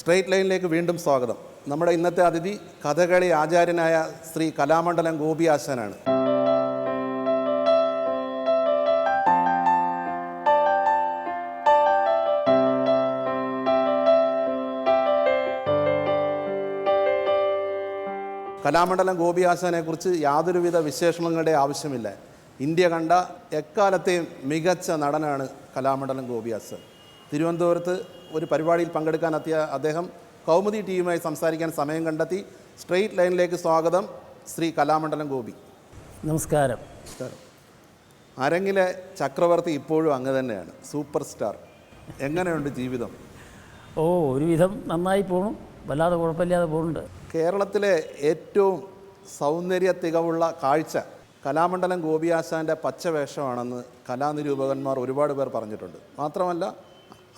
Straight ലൈനിലേക്ക് വീണ്ടും സ്വാഗതം. നമ്മുടെ ഇന്നത്തെ അതിഥി കഥകളി ആചാര്യനായ ശ്രീ കലാമണ്ഡലം ഗോപി ആശാനാണ്. കലാമണ്ഡലം ഗോപി ആശാനെ കുറിച്ച് യാതൊരുവിധ വിശേഷണങ്ങളുടെ ആവശ്യമില്ല. ഇന്ത്യ കണ്ട എക്കാലത്തെയും മികച്ച നടനാണ് കലാമണ്ഡലം ഗോപി ആശാൻ. തിരുവനന്തപുരത്ത് ഒരു പരിപാടിയിൽ പങ്കെടുക്കാൻ എത്തിയ അദ്ദേഹം കൗമുദി ടീമുമായി സംസാരിക്കാൻ സമയം കണ്ടെത്തി സ്ട്രെയിറ്റ് ലൈനിലേക്ക് സ്വാഗതം ശ്രീ കലാമണ്ഡലം ഗോപി. നമസ്കാരം. നമസ്കാരം. അരങ്ങിലെ ചക്രവർത്തി ഇപ്പോഴും അങ്ങ് തന്നെയാണ് സൂപ്പർ സ്റ്റാർ. എങ്ങനെയുണ്ട് ജീവിതം? ഓ ഒരുവിധം നന്നായി പോകണം വല്ലാതെ കുഴപ്പമില്ലാതെ പോകുന്നുണ്ട് കേരളത്തിലെ ഏറ്റവും സൗന്ദര്യ തികവുള്ള കാഴ്ച കലാമണ്ഡലം ഗോപിയാശാന്റെ പച്ചവേഷമാണെന്ന് കലാനിരൂപകന്മാർ ഒരുപാട് പേർ പറഞ്ഞിട്ടുണ്ട്. മാത്രമല്ല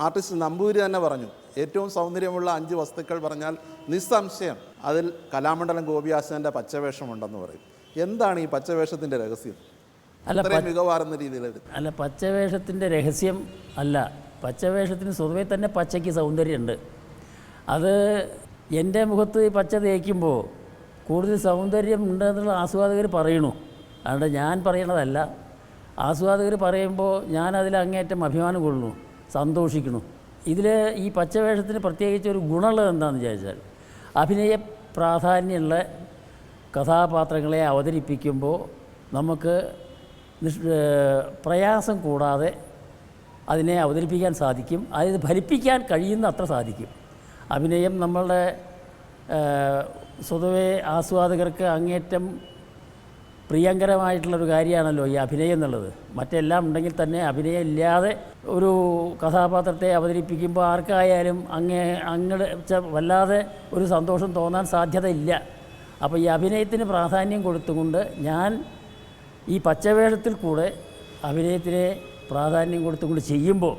ആർട്ടിസ്റ്റ് നമ്പൂരി തന്നെ പറഞ്ഞു ഏറ്റവും സൗന്ദര്യമുള്ള അഞ്ച് വസ്തുക്കൾ പറഞ്ഞാൽ നിസ്സംശയം അതിൽ കലാമണ്ഡലം ഗോപിയാശാന്റെ പച്ചവേഷമുണ്ടെന്ന് പറയും. എന്താണ് ഈ പച്ചവേഷത്തിന്റെ രഹസ്യം? അല്ല മികവാറുന്ന മികവാർന്ന രീതിയിൽ അല്ല പച്ചവേഷത്തിന്റെ രഹസ്യം അല്ല. പച്ചവേഷത്തിന് സ്വതവേ തന്നെ പച്ചയ്ക്ക് സൗന്ദര്യമുണ്ട്. അത് എന്റെ മുഖത്ത് ഈ പച്ച തേക്കുമ്പോൾ കൂടുതൽ സൗന്ദര്യം ഉണ്ടെന്നുള്ള ആസ്വാദകർ പറയണു അതുകൊണ്ട് ഞാൻ പറയണതല്ല. ആസ്വാദകർ പറയുമ്പോൾ ഞാൻ അതിൽ അങ്ങേറ്റം അഭിമാനം കൊള്ളുന്നു. സന്തോഷിക്കുന്നു. ഇതിൽ ഈ പച്ചവേഷത്തിന് പ്രത്യേകിച്ച് ഒരു ഗുണമുള്ളത് എന്താണെന്ന് വിചാരിച്ചാൽ അഭിനയ പ്രാധാന്യമുള്ള കഥാപാത്രങ്ങളെ അവതരിപ്പിക്കുമ്പോൾ നമുക്ക് പ്രയാസം കൂടാതെ അതിനെ അവതരിപ്പിക്കാൻ സാധിക്കും. അതായത് ഫലിപ്പിക്കാൻ കഴിയുന്ന അത്ര സാധിക്കും. അഭിനയം നമ്മളുടെ സ്വതവേ ആസ്വാദകർക്ക് അങ്ങേറ്റം പ്രിയങ്കരമായിട്ടുള്ളൊരു കാര്യമാണല്ലോ ഈ അഭിനയം എന്നുള്ളത്. മറ്റെല്ലാം ഉണ്ടെങ്കിൽ തന്നെ അഭിനയം ഇല്ലാതെ ഒരു കഥാപാത്രത്തെ അവതരിപ്പിക്കുമ്പോൾ ആർക്കായാലും അങ്ങേ അങ്ങടെ വല്ലാതെ ഒരു സന്തോഷം തോന്നാൻ സാധ്യതയില്ല. അപ്പോൾ ഈ അഭിനയത്തിന് പ്രാധാന്യം കൊടുത്തുകൊണ്ട് ഞാൻ ഈ പച്ചവേഷത്തിൽ കൂടെ അഭിനയത്തിന് പ്രാധാന്യം കൊടുത്തുകൊണ്ട് ചെയ്യുമ്പോൾ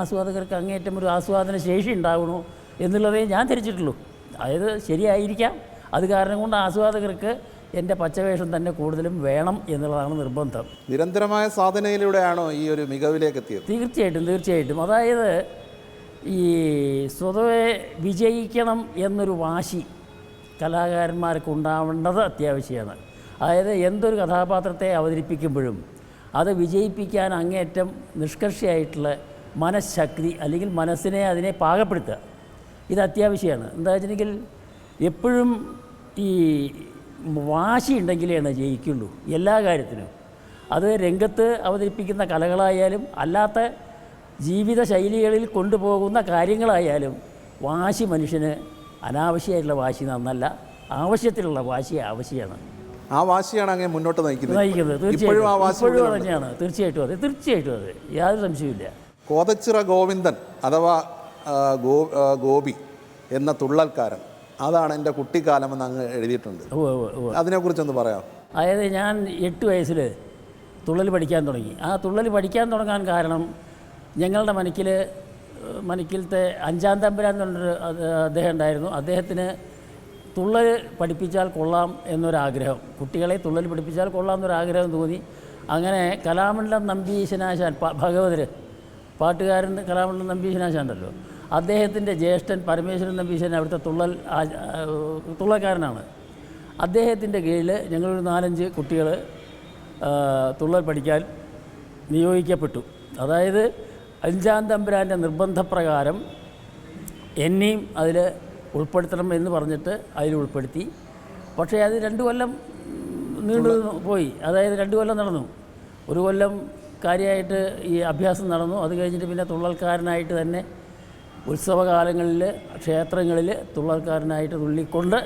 ആസ്വാദകർക്ക് അങ്ങേറ്റം ഒരു ആസ്വാദന ശേഷി ഉണ്ടാകണു എന്നുള്ളതേ ഞാൻ ധരിച്ചിട്ടുള്ളൂ. അതായത് ശരിയായിരിക്കാം. അത് കാരണം കൊണ്ട് ആസ്വാദകർക്ക് എന്റെ പച്ചവേഷം തന്നെ കൂടുതലും വേണം എന്നുള്ളതാണ് നിർബന്ധം. നിരന്തരമായ സാധനയിലൂടെയാണോ ഈ ഒരു മികവിലേക്ക് എത്തിയത് തീർച്ചയായിട്ടും തീർച്ചയായിട്ടും. അതായത് ഈ സ്വതവേ വിജയിക്കണം എന്നൊരു വാശി കലാകാരന്മാർക്ക് ഉണ്ടാവേണ്ടത് അത്യാവശ്യമാണ്. അതായത് എന്തൊരു കഥാപാത്രത്തെ അവതരിപ്പിക്കുമ്പോഴും അത് വിജയിപ്പിക്കാൻ അങ്ങേറ്റം നിഷ്കർഷയായിട്ടുള്ള മനഃശക്തി അല്ലെങ്കിൽ മനസ്സിനെ അതിനെ പാകപ്പെടുത്തുക. ഇത് അത്യാവശ്യമാണ്. എന്താ വെച്ചിട്ടുണ്ടെങ്കിൽ എപ്പോഴും ഈ വാശി എന്നാൽ ജയിക്കുള്ളൂ എല്ലാ കാര്യത്തിനും അത് രംഗത്ത് അവതരിപ്പിക്കുന്ന കലകളായാലും അല്ലാത്ത ജീവിത ശൈലികളിൽ കൊണ്ടുപോകുന്ന കാര്യങ്ങളായാലും വാശി മനുഷ്യന് അനാവശ്യമായിട്ടുള്ള വാശി നന്നല്ല ആവശ്യത്തിലുള്ള വാശി ആവശ്യമാണ്. ആ വാശിയാണ് അങ്ങനെ മുന്നോട്ട് നയിക്കുന്നത്. നയിക്കുന്നത് തീർച്ചയായിട്ടും. ഇപ്പോഴും തന്നെയാണ് തീർച്ചയായിട്ടും അതെ തീർച്ചയായിട്ടും അതെ. യാതൊരു സംശയമില്ല കോതച്ചിറ ഗോവിന്ദൻ അഥവാ ഗോപി എന്ന തുള്ളൽക്കാരൻ. അതാണ് എന്റെ കുട്ടിക്കാലം എന്ന് അങ്ങ് എഴുതിയിട്ടുണ്ട്. അതിനെക്കുറിച്ചൊന്ന് പറയാം അതായത് ഞാൻ എട്ട് വയസ്സിൽ തുള്ളൽ പഠിക്കാൻ തുടങ്ങി. ആ തുള്ളൽ പഠിക്കാൻ തുടങ്ങാൻ കാരണം ഞങ്ങളുടെ മനക്കിൽ മനക്കിലത്തെ അഞ്ചാം തമ്പുരാൻ എന്നൊരു അദ്ദേഹം ഉണ്ടായിരുന്നു. അദ്ദേഹത്തിന് തുള്ളൽ പഠിപ്പിച്ചാൽ കൊള്ളാം എന്നൊരാഗ്രഹം. കുട്ടികളെ തുള്ളൽ പഠിപ്പിച്ചാൽ കൊള്ളാം എന്നൊരാഗ്രഹം തോന്നി. അങ്ങനെ കലാമണ്ഡലം നമ്പീശനാശാൻ ഭഗവതർ ഭഗവതര് പാട്ടുകാരൻ കലാമണ്ഡലം നമ്പീശനാശാൻ ഉണ്ടല്ലോ. അദ്ദേഹത്തിന്റെ ജ്യേഷ്ഠൻ പരമേശ്വരൻ നമ്പീശൻ അവിടുത്തെ തുള്ളൽ തുള്ളക്കാരനാണ് അദ്ദേഹത്തിന്റെ കീഴിൽ ഞങ്ങളൊരു നാലഞ്ച് കുട്ടികൾ തുള്ളൽ പഠിക്കാൻ നിയോഗിക്കപ്പെട്ടു. അതായത് അഞ്ചാം തമ്പുരാന്റെ നിർബന്ധപ്രകാരം എന്നെയും അതിൽ ഉൾപ്പെടുത്തണം എന്ന് പറഞ്ഞിട്ട് അതിൽ ഉൾപ്പെടുത്തി. പക്ഷേ അത് രണ്ട് കൊല്ലം നീണ്ടു പോയി. അതായത് രണ്ട് കൊല്ലം നടന്നു. ഒരു കൊല്ലം കാര്യമായിട്ട് ഈ അഭ്യാസം നടന്നു. അത് കഴിഞ്ഞിട്ട് പിന്നെ തുള്ളൽക്കാരനായിട്ട് തന്നെ ഉത്സവകാലങ്ങളിൽ ക്ഷേത്രങ്ങളിൽ തുള്ളൽക്കാരനായിട്ട് തുള്ളിക്കൊണ്ട്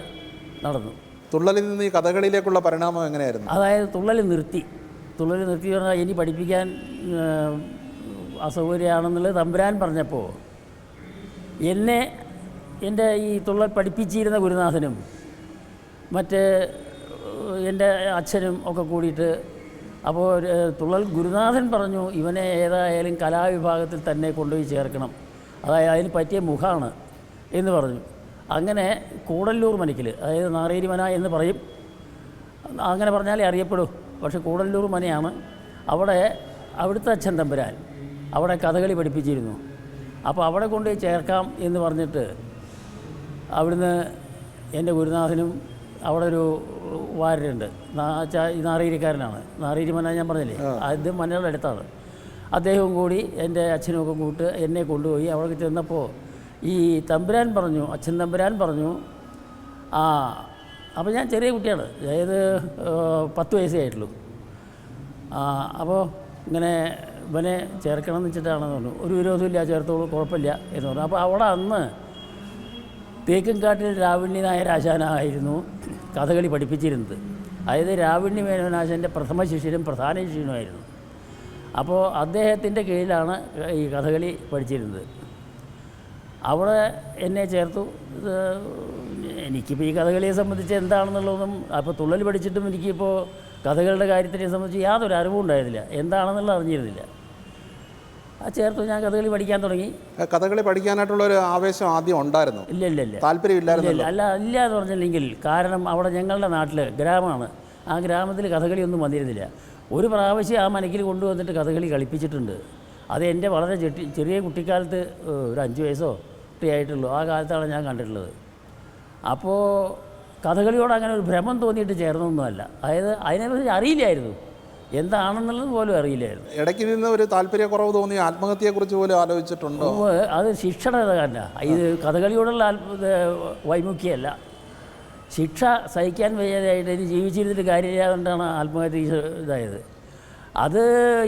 നടന്നു. തുള്ളലിൽ നിന്ന് ഈ കഥകളിലേക്കുള്ള പരിണാമം എങ്ങനെയായിരുന്നു? അതായത് തുള്ളൽ നിർത്തി. തുള്ളൽ നിർത്തി പറഞ്ഞാൽ ഇനി പഠിപ്പിക്കാൻ അസൗകര്യമാണെന്നുള്ളത് തമ്പുരാൻ പറഞ്ഞപ്പോൾ എന്നെ എന്റെ ഈ തുള്ളൽ പഠിപ്പിച്ചിരുന്ന ഗുരുനാഥനും മറ്റ് എന്റെ അച്ഛനും ഒക്കെ കൂടിയിട്ട് അപ്പോൾ തുള്ളൽ ഗുരുനാഥൻ പറഞ്ഞു ഇവനെ ഏതായാലും കലാവിഭാഗത്തിൽ തന്നെ കൊണ്ടുപോയി ചേർക്കണം. അതായത് അതിന് പറ്റിയ മുഖമാണ് എന്ന് പറഞ്ഞു. അങ്ങനെ കൂടല്ലൂർ മനിക്കൽ അതായത് നാറേരി മന എന്ന് പറയും. അങ്ങനെ പറഞ്ഞാലേ അറിയപ്പെടൂ. പക്ഷേ കൂടല്ലൂർ മനയാണ്. അവിടെ അവിടുത്തെ അച്ഛൻ തമ്പുരാൻ അവിടെ കഥകളി പഠിപ്പിച്ചിരുന്നു. അപ്പോൾ അവിടെ കൊണ്ട് ചേർക്കാം എന്ന് പറഞ്ഞിട്ട് അവിടുന്ന് എന്റെ ഗുരുനാഥനും അവിടെ ഒരു വാര്യരുണ്ട്. നാ- നാറേരി നാറീരിക്കാരനാണ്. മന ഞാൻ പറഞ്ഞില്ലേ? ആദ്യം മനയുടെ അടുത്താണ്. അദ്ദേഹവും കൂടി എന്റെ അച്ഛനുമൊക്കെ കൂട്ട് എന്നെ കൊണ്ടുപോയി അവിടെ ചെന്നപ്പോൾ ഈ തമ്പുരാൻ പറഞ്ഞു അച്ഛൻ തമ്പുരാൻ പറഞ്ഞു ആ അപ്പോൾ ഞാൻ ചെറിയ കുട്ടിയാണ് അതായത് പത്ത് വയസ്സേ ആയിട്ടുള്ളൂ. ആ അപ്പോൾ ഇങ്ങനെ ഇവനെ ചേർക്കണം എന്ന് വെച്ചിട്ടാണെന്ന് പറഞ്ഞു. ഒരു വിരോധമില്ല ചേർത്തോളൂ കുഴപ്പമില്ല എന്ന് പറഞ്ഞു. അപ്പോൾ അവിടെ അന്ന് തേക്കുംകാട്ടിൽ രാവിണ്ണി നായർ ആശാനായിരുന്നു കഥകളി പഠിപ്പിച്ചിരുന്നത്. അതായത് രാവിണ്ണി മേനോനാശന്റെ പ്രഥമ ശിഷ്യനും പ്രധാന ശിഷ്യനുമായിരുന്നു. അപ്പോൾ അദ്ദേഹത്തിന്റെ കീഴിലാണ് ഈ കഥകളി പഠിച്ചിരുന്നത്. അവിടെ എന്നെ ചേർത്തു. എനിക്കിപ്പോൾ ഈ കഥകളിയെ സംബന്ധിച്ച് എന്താണെന്നുള്ളതും അപ്പോൾ തുള്ളൽ പഠിച്ചിട്ടും എനിക്കിപ്പോൾ കഥകളുടെ കാര്യത്തിനെ സംബന്ധിച്ച് യാതൊരു അറിവും ഉണ്ടായിരുന്നില്ല. എന്താണെന്നുള്ളത് അറിഞ്ഞിരുന്നില്ല. ആ ചേർത്തു ഞാൻ കഥകളി പഠിക്കാൻ തുടങ്ങി. കഥകളി പഠിക്കാനായിട്ടുള്ള ഒരു ആവേശം ആദ്യം ഉണ്ടായിരുന്നു. ഇല്ല ഇല്ല ഇല്ല. താല്പര്യമില്ലായിരുന്നു. അല്ല ഇല്ല എന്ന് പറഞ്ഞില്ലെങ്കിൽ കാരണം അവിടെ ഞങ്ങളുടെ നാട്ടിൽ ഗ്രാമമാണ്. ആ ഗ്രാമത്തിൽ കഥകളിയൊന്നും വന്നിരുന്നില്ല. ഒരു പ്രാവശ്യം ആ മനക്കിൽ കൊണ്ടുവന്നിട്ട് കഥകളി കളിപ്പിച്ചിട്ടുണ്ട്. അത് എന്റെ വളരെ ചെട്ടി ചെറിയ കുട്ടിക്കാലത്ത് ഒരു അഞ്ച് വയസ്സോ കുട്ടിയായിട്ടുള്ളൂ ആയിട്ടുള്ളൂ. ആ കാലത്താണ് ഞാൻ കണ്ടിട്ടുള്ളത്. അപ്പോൾ കഥകളിയോട് അങ്ങനെ ഒരു ഭ്രമം തോന്നിയിട്ട് ചേർന്നൊന്നുമല്ല. അതായത് അതിനെക്കുറിച്ച് അറിയില്ലായിരുന്നു. എന്താണെന്നുള്ളത് പോലും അറിയില്ലായിരുന്നു. ഇടയ്ക്ക് നിന്ന് ഒരു താല്പര്യക്കുറവ് തോന്നി ആത്മഹത്യയെക്കുറിച്ച് പോലും ആലോചിച്ചിട്ടുണ്ടോ? അത് ശിക്ഷണ ഇത് കഥകളിയോടുള്ള വൈമുഖ്യമല്ല. ശിക്ഷ സഹിക്കാൻ വയ്യാതായിട്ട് ഇനി ജീവിച്ചിരുന്നിട്ട് കാര്യമില്ലാതുകൊണ്ടാണ് ആത്മഹത്യ ഇതായത്. അത്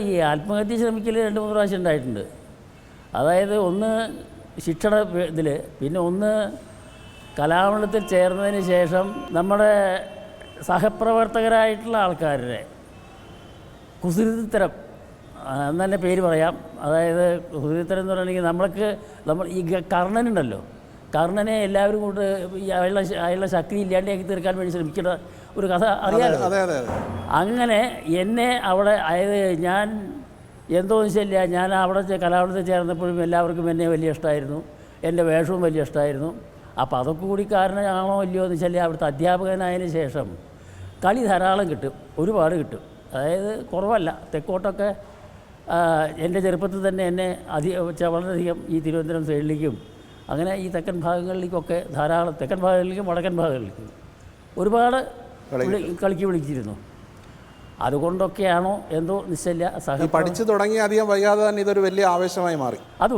ഈ ആത്മഹത്യ ശ്രമിക്കൽ രണ്ട് മൂന്ന് പ്രാവശ്യം ഉണ്ടായിട്ടുണ്ട്. അതായത് ഒന്ന് ശിക്ഷയുടെ ഇതിൽ പിന്നെ ഒന്ന് കലാമണ്ഡലത്തിൽ ചേർന്നതിന് ശേഷം നമ്മുടെ സഹപ്രവർത്തകരായിട്ടുള്ള ആൾക്കാരുടെ കുസൃതിത്തരം എന്നെ പേര് പറയാം. അതായത് കുസൃതിത്തരം എന്ന് പറയുകയാണെങ്കിൽ നമ്മൾക്ക് നമ്മൾ ഈ കർണനുണ്ടല്ലോ. കർണനെ എല്ലാവരും കൂട്ട് ഈ അയാളുടെ അയാളുടെ ശക്തി ഇല്ലാണ്ടാക്കി തീർക്കാൻ വേണ്ടി ശ്രമിക്കേണ്ട ഒരു കഥ അറിയാമല്ലോ അങ്ങനെ എന്നെ അവിടെ അതായത് ഞാൻ എന്തോന്ന് വെച്ചില്ല ഞാൻ അവിടെ കലാപത്തിൽ ചേർന്നപ്പോഴും എല്ലാവർക്കും എന്നെ വലിയ ഇഷ്ടമായിരുന്നു. എന്റെ വേഷവും വലിയ ഇഷ്ടമായിരുന്നു. അപ്പോൾ അതൊക്കെ കൂടി കാരണമാണോ ഇല്ലയോ എന്ന് വെച്ചാൽ അവിടുത്തെ അധ്യാപകനായതിനു ശേഷം കളി ധാരാളം കിട്ടും ഒരുപാട് കിട്ടും. അതായത് കുറവല്ല തെക്കോട്ടൊക്കെ എന്റെ ചെറുപ്പത്തിൽ തന്നെ എന്നെ അധികം വളരെയധികം ഈ തിരുവനന്തപുരം സൈഡിലേക്കും അങ്ങനെ ഈ തെക്കൻ ഭാഗങ്ങളിലേക്കൊക്കെ ധാരാളം തെക്കൻ ഭാഗങ്ങളിലേക്കും വടക്കൻ ഭാഗങ്ങളിലേക്കും ഒരുപാട് കളിക്ക് വിളിച്ചിരുന്നു. അതുകൊണ്ടൊക്കെയാണോ എന്തോ നിശ്ചയില്ല സഹ പഠിച്ചു തുടങ്ങി അധികം വൈകാതെ തന്നെ ഇതൊരു വലിയ ആവേശമായി മാറി. അത്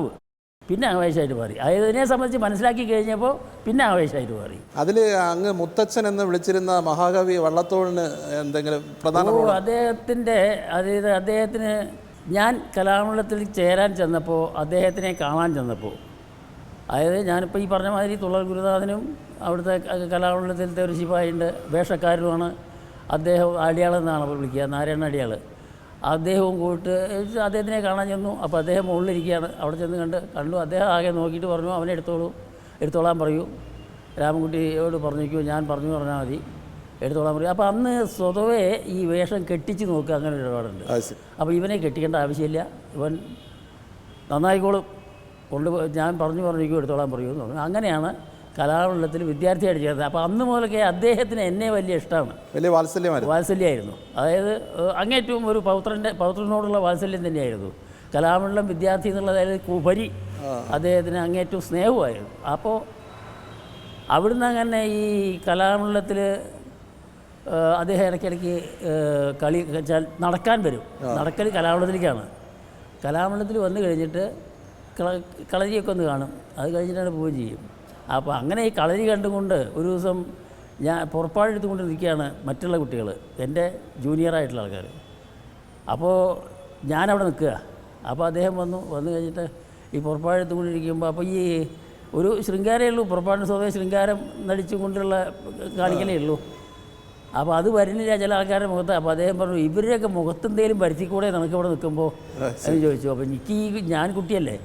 പിന്നെ ആവേശമായിട്ട് മാറി. അതായത് ഇതിനെ സംബന്ധിച്ച് മനസ്സിലാക്കി കഴിഞ്ഞപ്പോൾ പിന്നെ ആവേശമായിട്ട് മാറി. അതിൽ അങ്ങ് മുത്തച്ഛൻ എന്ന് വിളിച്ചിരുന്ന മഹാകവി വള്ളത്തോളിന് എന്തെങ്കിലും പ്രധാന അദ്ദേഹത്തിന്റെ അതായത് അദ്ദേഹത്തിന് ഞാൻ കലാമണ്ഡലത്തിൽ ചേരാൻ ചെന്നപ്പോൾ അദ്ദേഹത്തിനെ കാണാൻ ചെന്നപ്പോൾ അതായത് ഞാനിപ്പോൾ ഈ പറഞ്ഞ മാതിരി തുള്ളൽ ഗുരുനാഥനും അവിടുത്തെ കലാമണ്ഡലത്തിലത്തെ ഒരു ശിപായിന്റെ വേഷക്കാരനുമാണ് അദ്ദേഹം അടിയാൾ എന്നാണ് വിളിക്കുക നാരായണ അടിയാൾ അദ്ദേഹവും കൂട്ട് അദ്ദേഹത്തിനെ കാണാൻ ചെന്നു. അപ്പോൾ അദ്ദേഹം മുകളിലിരിക്കുകയാണ്. അവിടെ ചെന്ന് കണ്ട് കണ്ടു. അദ്ദേഹം ആകെ നോക്കിയിട്ട് പറഞ്ഞു അവനെ എടുത്തോളൂ. എടുത്തോളാൻ പറയൂ. രാമൻകുട്ടിയോട് പറഞ്ഞേക്കൂ. ഞാൻ പറഞ്ഞു പറഞ്ഞാൽ മതി. എടുത്തോളാൻ പറയും. അപ്പോൾ അന്ന് സ്വതവേ ഈ വേഷം കെട്ടിച്ച് നോക്കുക. അങ്ങനെ ഒരു ഇടപാടുണ്ട്. അപ്പോൾ ഇവനെ കെട്ടിക്കേണ്ട ആവശ്യമില്ല. ഇവൻ നന്നായിക്കോളും. കൊണ്ടുപോയി ഞാൻ പറഞ്ഞു പറഞ്ഞേക്കും എടുത്തോളാൻ പറയൂ എന്ന് പറഞ്ഞു. അങ്ങനെയാണ് കലാമണ്ഡലത്തിൽ വിദ്യാർത്ഥിയായിട്ട് ചേർന്നത്. അപ്പോൾ അന്ന് മുതലൊക്കെ അദ്ദേഹത്തിന് എന്നെ വലിയ ഇഷ്ടമാണ്. വലിയ വാത്സല്യമായിരുന്നു. വാത്സല്യമായിരുന്നു അതായത് അങ്ങേറ്റവും ഒരു പൗത്രന്റെ പൗത്രനോടുള്ള വാത്സല്യം തന്നെയായിരുന്നു. കലാമണ്ഡലം വിദ്യാർത്ഥി എന്നുള്ളതായത് ഉപരി അദ്ദേഹത്തിന് അങ്ങേറ്റവും സ്നേഹമായിരുന്നു അപ്പോൾ അവിടുന്ന് അങ്ങനെ ഈ കലാമണ്ഡലത്തിൽ അദ്ദേഹം ഇടയ്ക്കിടയ്ക്ക് കളി നടക്കാൻ വരും. നടക്കൽ കലാമണ്ഡലത്തിലേക്കാണ്. കലാമണ്ഡലത്തിൽ വന്നു കഴിഞ്ഞിട്ട് കളരിയൊക്കെ ഒന്ന് കാണും. അത് കഴിഞ്ഞിട്ടാണ് പോവുകയും ചെയ്യും. അപ്പോൾ അങ്ങനെ ഈ കളരി കണ്ടുകൊണ്ട് ഒരു ദിവസം ഞാൻ പുറപ്പാടെടുത്തുകൊണ്ട് നിൽക്കുകയാണ് മറ്റുള്ള കുട്ടികൾ എന്റെ ജൂനിയറായിട്ടുള്ള ആൾക്കാർ. അപ്പോൾ ഞാനവിടെ നിൽക്കുക. അപ്പോൾ അദ്ദേഹം വന്നു വന്നു കഴിഞ്ഞിട്ട് ഈ പുറപ്പാടെടുത്തുകൊണ്ടിരിക്കുമ്പോൾ അപ്പോൾ ഈ ഒരു ശൃംഗാരമേ ഉള്ളൂ പുറപ്പാടിന് സ്വതവേ ശൃംഗാരം നടിച്ചും കൊണ്ടുള്ള കാണിക്കലേ ഉള്ളൂ. അപ്പോൾ അത് വരുന്നില്ല ചില ആൾക്കാരുടെ മുഖത്ത്. അപ്പോൾ അദ്ദേഹം പറഞ്ഞു ഇവരുടെയൊക്കെ മുഖത്തെന്തെങ്കിലും വരുത്തിക്കൂടെ നിനക്ക് ഇവിടെ നിൽക്കുമ്പോൾ എന്ന് ചോദിച്ചു. അപ്പോൾ എനിക്ക് ഈ ഞാൻ കുട്ടിയല്ലേ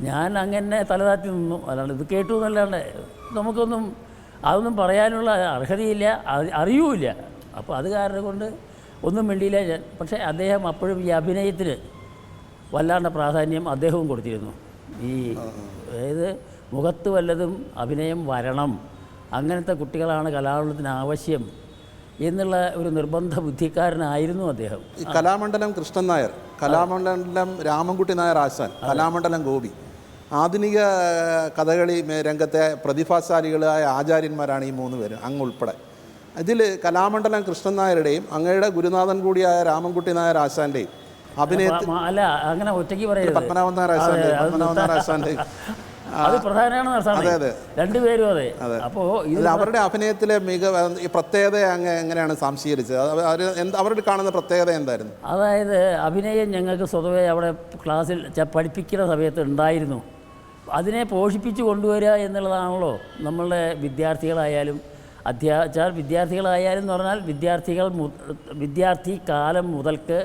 ഞാൻ അങ്ങനെ തലതാറ്റി നിന്നു. അല്ലാണ്ട് ഇത് കേട്ടു എന്നല്ലാണ്ട് നമുക്കൊന്നും അതൊന്നും പറയാനുള്ള അർഹതയില്ല അറിയൂല്ല. അറിയൂല അപ്പോൾ അത് കാരണം കൊണ്ട് ഒന്നും വേണ്ടിയില്ല ഞാൻ. പക്ഷേ അദ്ദേഹം അപ്പോഴും ഈ അഭിനയത്തിന് വല്ലാണ്ട പ്രാധാന്യം അദ്ദേഹവും കൊടുത്തിരുന്നു. ഈ അതായത് മുഖത്ത് വല്ലതും അഭിനയം വരണം. അങ്ങനത്തെ കുട്ടികളാണ് കലാമണ്ഡലത്തിന് ആവശ്യം. എന്നുള്ള ഒരു നിർബന്ധ ബുദ്ധിക്കാരനായിരുന്നു അദ്ദേഹം. ഈ കലാമണ്ഡലം കൃഷ്ണൻ നായർ കലാമണ്ഡലം രാമൻകുട്ടി നായർ ആശാൻ കലാമണ്ഡലം ഗോപി. ആധുനിക കഥകളി രംഗത്തെ പ്രതിഭാശാലികളായ ആചാര്യന്മാരാണ് ഈ മൂന്ന് പേരും അങ്ങ് ഉൾപ്പെടെ ഇതിൽ കലാമണ്ഡലം കൃഷ്ണൻ നായരുടെയും അങ്ങയുടെ ഗുരുനാഥൻ കൂടിയായ രാമൻകുട്ടി നായർ ആശാന്റെയും അഭിനയ മ- മ- അല്ല അങ്ങനെ ഒറ്റയ്ക്ക് പറയുന്നത് പത്മനാഭൻ നായർ അത് പത്മനാഭൻ നായർ ആശാന്റെയും അത് പ്രധാനമാണ്. രണ്ടുപേരും അതെ അപ്പോൾ ഇത് അവരുടെ അഭിനയത്തിലെ മികവ് പ്രത്യേകത അങ്ങ് എങ്ങനെയാണ് സംശീകരിച്ചത്? അവർ അവരുടെ കാണുന്ന പ്രത്യേകത എന്തായിരുന്നു? അതായത് അഭിനയം ഞങ്ങൾക്ക് സ്വതവേ അവിടെ ക്ലാസ്സിൽ പഠിപ്പിക്കുന്ന സമയത്ത് ഉണ്ടായിരുന്നു. അതിനെ പോഷിപ്പിച്ച് കൊണ്ടുവരിക എന്നുള്ളതാണല്ലോ നമ്മളുടെ വിദ്യാർത്ഥികളായാലും അധ്യാ വിദ്യാർത്ഥികളായാലും എന്ന് പറഞ്ഞാൽ വിദ്യാർത്ഥികൾ വിദ്യാർത്ഥി കാലം മുതൽക്ക്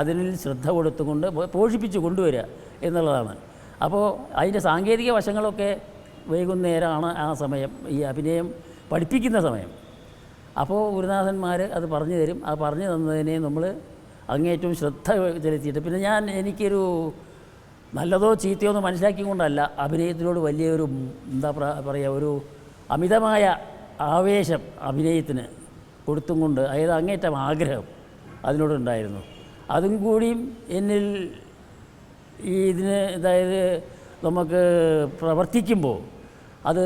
അതിനിൽ ശ്രദ്ധ കൊടുത്തുകൊണ്ട് പോഷിപ്പിച്ച് കൊണ്ടുവരിക എന്നുള്ളതാണ്. അപ്പോൾ അതിന്റെ സാങ്കേതിക വശങ്ങളൊക്കെ വൈകുന്നേരമാണ് ആ സമയം ഈ അഭിനയം പഠിപ്പിക്കുന്ന സമയം. അപ്പോൾ ഗുരുനാഥന്മാർ അത് പറഞ്ഞു തരും. ആ പറഞ്ഞു തന്നതിനെ നമ്മൾ അങ്ങേറ്റവും ശ്രദ്ധ ചെലുത്തിയിട്ട്. പിന്നെ ഞാൻ എനിക്കൊരു നല്ലതോ ചീത്തയോ എന്ന് മനസ്സിലാക്കിക്കൊണ്ടല്ല. അഭിനയത്തിനോട് വലിയൊരു എന്താ പറയുക ഒരു അമിതമായ ആവേശം അഭിനയത്തിന് കൊടുത്തും കൊണ്ട് അതായത് അങ്ങേറ്റം ആഗ്രഹം അതിനോടുണ്ടായിരുന്നു. അതും കൂടിയും എന്നിൽ ഈ ഇതിന് അതായത് നമുക്ക് പ്രവർത്തിക്കുമ്പോൾ അത്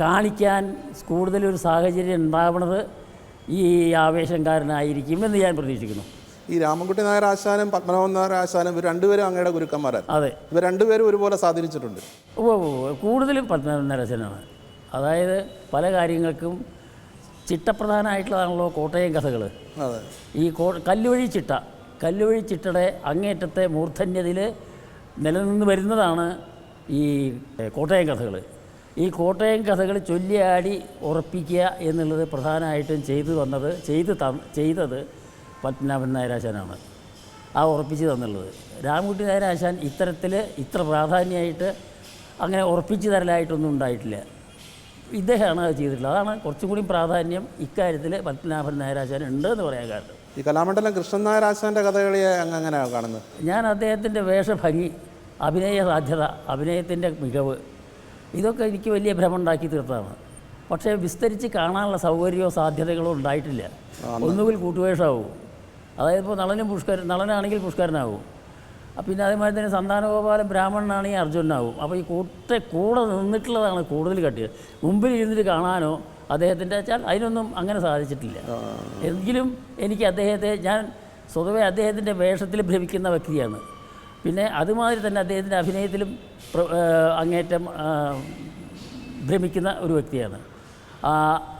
കാണിക്കാൻ കൂടുതലൊരു സാഹചര്യം ഉണ്ടാവുന്നത് ഈ ആവേശംകാരനായിരിക്കും എന്ന് ഞാൻ പ്രതീക്ഷിക്കുന്നു. ഈ രാമൻകുട്ടി നായർ ആശാനും പത്മനാഭൻ നായർ ആശാനും ഇവർ രണ്ടുപേരും അങ്ങയുടെ ഗുരുക്കന്മാരാണ് അതെ. ഇവർ രണ്ടുപേരും ഒരുപോലെ സ്വാധീനിച്ചിട്ടുണ്ട്. ഓ. കൂടുതലും പത്മനാഭൻ നരസനാണ് അതായത് പല കാര്യങ്ങൾക്കും ചിട്ടപ്രധാനമായിട്ടുള്ളതാണല്ലോ കോട്ടയം കഥകൾ അതെ. ഈ കോ കല്ലുവഴി ചിട്ട. കല്ലുവഴി ചിട്ടയുടെ അങ്ങേറ്റത്തെ മൂർധന്യതയിൽ നിലനിന്ന് വരുന്നതാണ് ഈ കോട്ടയം കഥകൾ ഈ കോട്ടയം കഥകൾ ചൊല്ലിയാടി ഉറപ്പിക്കുക എന്നുള്ളത് പ്രധാനമായിട്ടും ചെയ്തു വന്നത് ചെയ്ത് ത ചെയ്തത് പത്മനാഭൻ നായരാശാനാണ് ആ ഉറപ്പിച്ച് തന്നുള്ളത്. രാമകുട്ടി നായരാശാൻ ഇത്തരത്തിൽ ഇത്ര പ്രാധാന്യമായിട്ട് അങ്ങനെ ഉറപ്പിച്ച് തരലായിട്ടൊന്നും ഉണ്ടായിട്ടില്ല. ഇദ്ദേഹമാണ് അത് ചെയ്തിട്ടുള്ളത്. അതാണ് കുറച്ചും കൂടി പ്രാധാന്യം ഇക്കാര്യത്തിൽ പത്മനാഭൻ നായരാശാൻ ഉണ്ട് എന്ന് പറയാൻ കാരണം. ഈ കലാമണ്ഡലം കൃഷ്ണൻ നായർ ആശാന്റെ കഥകളിയെ അങ്ങ് എങ്ങനെയാണ് കാണുന്നത്? ഞാൻ അദ്ദേഹത്തിന്റെ വേഷഭംഗി അഭിനയ സാധ്യത അഭിനയത്തിന്റെ മികവ് ഇതൊക്കെ എനിക്ക് വലിയ ഭ്രമം ഉണ്ടാക്കി തീർത്തതാണ്. പക്ഷേ വിസ്തരിച്ച് കാണാനുള്ള സൗകര്യമോ സാധ്യതകളോ ഉണ്ടായിട്ടില്ല. ഒന്നുകിൽ കൂട്ടുവേഷമാവും. അതായത് ഇപ്പോൾ നളനും പുഷ്കരൻ നളനാണെങ്കിൽ പുഷ്കരനാവും. പിന്നെ അതേമാതിരി തന്നെ സന്താനഗോപാലൻ ബ്രാഹ്മണനാണെങ്കിൽ അർജുനാവും അപ്പോൾ ഈ കൂട്ട കൂടെ നിന്നിട്ടുള്ളതാണ് കൂടുതൽ കട്ടിയത് മുമ്പിൽ ഇരുന്നിട്ട് കാണാനോ അദ്ദേഹത്തിന്റെ വെച്ചാൽ അതിനൊന്നും അങ്ങനെ സാധിച്ചിട്ടില്ല. എങ്കിലും എനിക്ക് അദ്ദേഹത്തെ ഞാൻ സ്വതവേ അദ്ദേഹത്തിന്റെ വേഷത്തിൽ ഭ്രമിക്കുന്ന വ്യക്തിയാണ്. പിന്നെ അതുമാതിരി തന്നെ അദ്ദേഹത്തിന്റെ അഭിനയത്തിലും അങ്ങേറ്റം ഭ്രമിക്കുന്ന ഒരു വ്യക്തിയാണ്.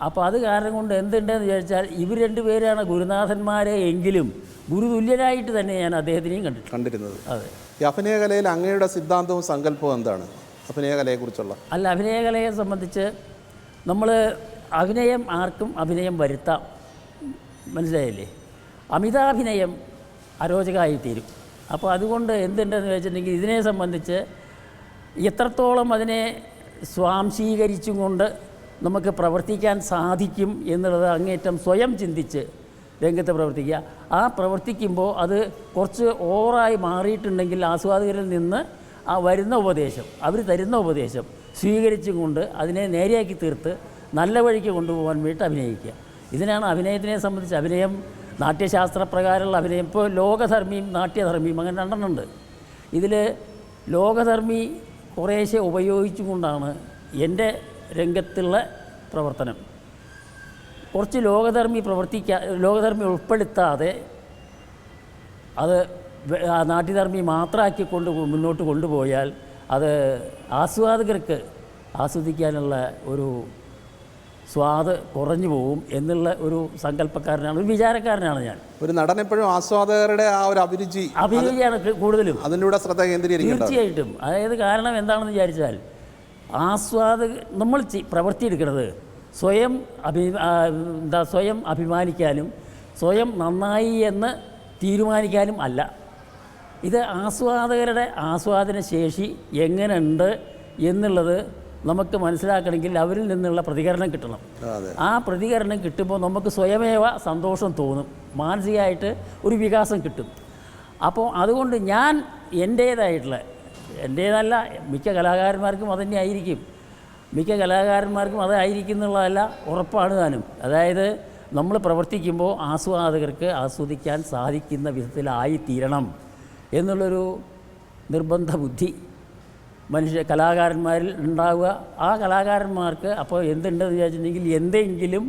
അപ്പോൾ അത് കാരണം കൊണ്ട് എന്തുണ്ടെന്ന് ചോദിച്ചാൽ ഇവർ രണ്ടുപേരാണ് ഗുരുനാഥന്മാരെ എങ്കിലും ഗുരുതുല്യരായിട്ട് തന്നെ ഞാൻ അദ്ദേഹത്തിനെയും കണ്ടിട്ടുണ്ട്. കണ്ടിരുന്നത്. അതെ. ഈ അഭിനയകലയിൽ അങ്ങയുടെ സിദ്ധാന്തവും സങ്കല്പവും എന്താണ്? അഭിനയകലയെക്കുറിച്ചുള്ള. അല്ല അഭിനയകലയെ സംബന്ധിച്ച് നമ്മൾ അഭിനയം ആർക്കും അഭിനയം വരുത്താം. മനസ്സിലായില്ലേ? അമിതാഭിനയം അരോചകമായി തീരും. അപ്പോൾ അതുകൊണ്ട് എന്തുണ്ടെന്ന് വെച്ചിട്ടുണ്ടെങ്കിൽ ഇതിനെ സംബന്ധിച്ച് എത്രത്തോളം അതിനെ സ്വാംശീകരിച്ചും കൊണ്ട് നമുക്ക് പ്രവർത്തിക്കാൻ സാധിക്കും എന്നുള്ളത് അങ്ങേറ്റം സ്വയം ചിന്തിച്ച് രംഗത്ത് പ്രവർത്തിക്കുക. ആ പ്രവർത്തിക്കുമ്പോൾ അത് കുറച്ച് ഓവറായി മാറിയിട്ടുണ്ടെങ്കിൽ ആസ്വാദകരിൽ നിന്ന് ആ വരുന്ന ഉപദേശം അവർ തരുന്ന ഉപദേശം സ്വീകരിച്ചും കൊണ്ട് അതിനെ നേരെയാക്കി തീർത്ത് നല്ല വഴിക്ക് കൊണ്ടുപോകാൻ വേണ്ടിയിട്ട് അഭിനയിക്കുക. ഇതിനാണ് അഭിനയത്തിനെ സംബന്ധിച്ച് അഭിനയം നാട്യശാസ്ത്രപ്രകാരമുള്ള അഭിനയം. ഇപ്പോൾ ലോകധർമ്മിയും നാട്യധർമ്മിയും അങ്ങനെ രണ്ടെണ്ണമുണ്ട്. ഇതിൽ ലോകധർമ്മി കുറേശ്ശെ ഉപയോഗിച്ചുകൊണ്ടാണ് എന്റെ രംഗത്തുള്ള പ്രവർത്തനം. കുറച്ച് ലോകധർമ്മി പ്രവർത്തിക്കാ ലോകധർമ്മി ഉൾപ്പെടുത്താതെ അത് നാട്യധർമ്മി മാത്രമാക്കി കൊണ്ട് മുന്നോട്ട് കൊണ്ടുപോയാൽ അത് ആസ്വാദകർക്ക് ആസ്വദിക്കാനുള്ള ഒരു സ്വാദ് കുറഞ്ഞു പോകും എന്നുള്ള ഒരു സങ്കല്പക്കാരനാണ് ഒരു വിചാരക്കാരനാണ് ഞാൻ. ഒരു നടൻ എപ്പോഴും ആസ്വാദകരുടെ ആ ഒരു അഭിരുചി അഭിരുചിയാണ് കൂടുതലും. അതിലൂടെ ശ്രദ്ധ കേന്ദ്രീകരിക്കും തീർച്ചയായിട്ടും. അതായത് കാരണം എന്താണെന്ന് വിചാരിച്ചാൽ ആസ്വാദക നമ്മൾ പ്രവർത്തിയെടുക്കുന്നത് സ്വയം അഭി എന്താ സ്വയം അഭിമാനിക്കാനും സ്വയം നന്നായി എന്ന് തീരുമാനിക്കാനും അല്ല. ഇത് ആസ്വാദകരുടെ ആസ്വാദന ശേഷി എങ്ങനെയുണ്ട് എന്നുള്ളത് നമുക്ക് മനസ്സിലാക്കണമെങ്കിൽ അവരിൽ നിന്നുള്ള പ്രതികരണം കിട്ടണം. ആ പ്രതികരണം കിട്ടുമ്പോൾ നമുക്ക് സ്വയമേവ സന്തോഷം തോന്നും. മാനസികമായിട്ട് ഒരു വികാസം കിട്ടും. അപ്പോൾ അതുകൊണ്ട് ഞാൻ എന്റേതായിട്ടുള്ള എന്റേതല്ല മിക്ക കലാകാരന്മാർക്കും അതന്നെ ആയിരിക്കും. മിക്ക കലാകാരന്മാർക്കും അതായിരിക്കും എന്നുള്ളതല്ല ഉറപ്പാണ് താനും അതായത് നമ്മൾ പ്രവർത്തിക്കുമ്പോൾ ആസ്വാദകർക്ക് ആസ്വദിക്കാൻ സാധിക്കുന്ന വിധത്തിലായി തീരണം എന്നുള്ളൊരു നിർബന്ധ ബുദ്ധി മനുഷ്യ കലാകാരന്മാരിൽ ഉണ്ടാവുക. ആ കലാകാരന്മാർക്ക് അപ്പോൾ എന്തുണ്ടെന്ന് വിചാരിച്ചിട്ടുണ്ടെങ്കിൽ എന്തെങ്കിലും